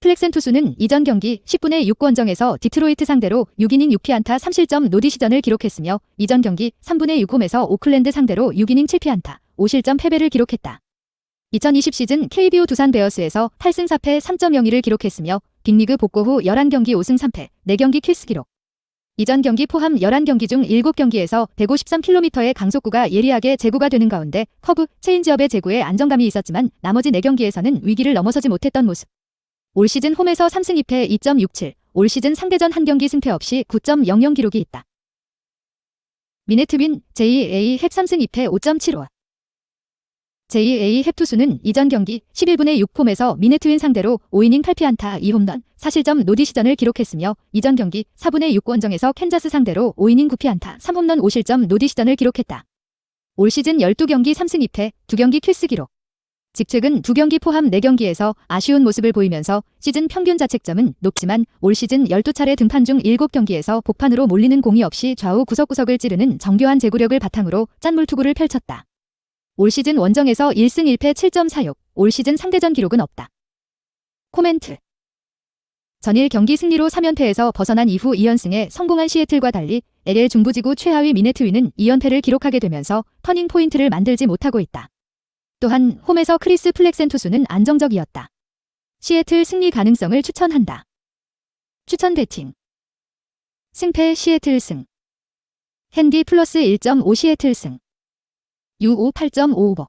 플렉센 투수는 이전 경기 10분의 6권정에서 디트로이트 상대로 6이닝 6피안타 3실점 노디 시전을 기록했으며 이전 경기 3분의 6홈에서 오클랜드 상대로 6이닝 7피안타 5실점 패배를 기록했다. 2020 시즌 KBO 두산 베어스에서 8승 4패 3.02를 기록했으며 빅리그 복구 후 11경기 5승 3패 4경기 킬스 기록. 이전 경기 포함 11경기 중 7경기에서 153km의 강속구가 예리하게 제구가 되는 가운데 커브, 체인지업의 제구에 안정감이 있었지만 나머지 4경기에서는 위기를 넘어서지 못했던 모습. 올 시즌 홈에서 3승 2패 2.67, 올 시즌 상대전 한 경기 승패 없이 9.00 기록이 있다. 미네트빈 JA 헵 3승 2패 5.75 JA 헵 투수는 이전 경기 11분의 6폼에서 미네트윈 상대로 5이닝 8피안타 2홈런 4실점 노디시전을 기록했으며 이전 경기 4분의 6원정에서 캔자스 상대로 5이닝 9피안타 3홈런 5실점 노디시전을 기록했다. 올 시즌 12경기 3승 2패 2경기 킬스 기록. 직책은 2경기 포함 4경기에서 아쉬운 모습을 보이면서 시즌 평균 자책점은 높지만 올 시즌 12차례 등판 중 7경기에서 복판으로 몰리는 공이 없이 좌우 구석구석을 찌르는 정교한 제구력을 바탕으로 짠물 투구를 펼쳤다. 올 시즌 원정에서 1승 1패 7.46, 올 시즌 상대전 기록은 없다. 코멘트 전일 경기 승리로 3연패에서 벗어난 이후 2연승에 성공한 시애틀과 달리 LL 중부지구 최하위 미네트위는 2연패를 기록하게 되면서 터닝 포인트를 만들지 못하고 있다. 또한 홈에서 크리스 플렉센 투수는 안정적이었다. 시애틀 승리 가능성을 추천한다. 추천 배팅 승패 시애틀 승 핸디 플러스 1.5 시애틀 승 U5 8.55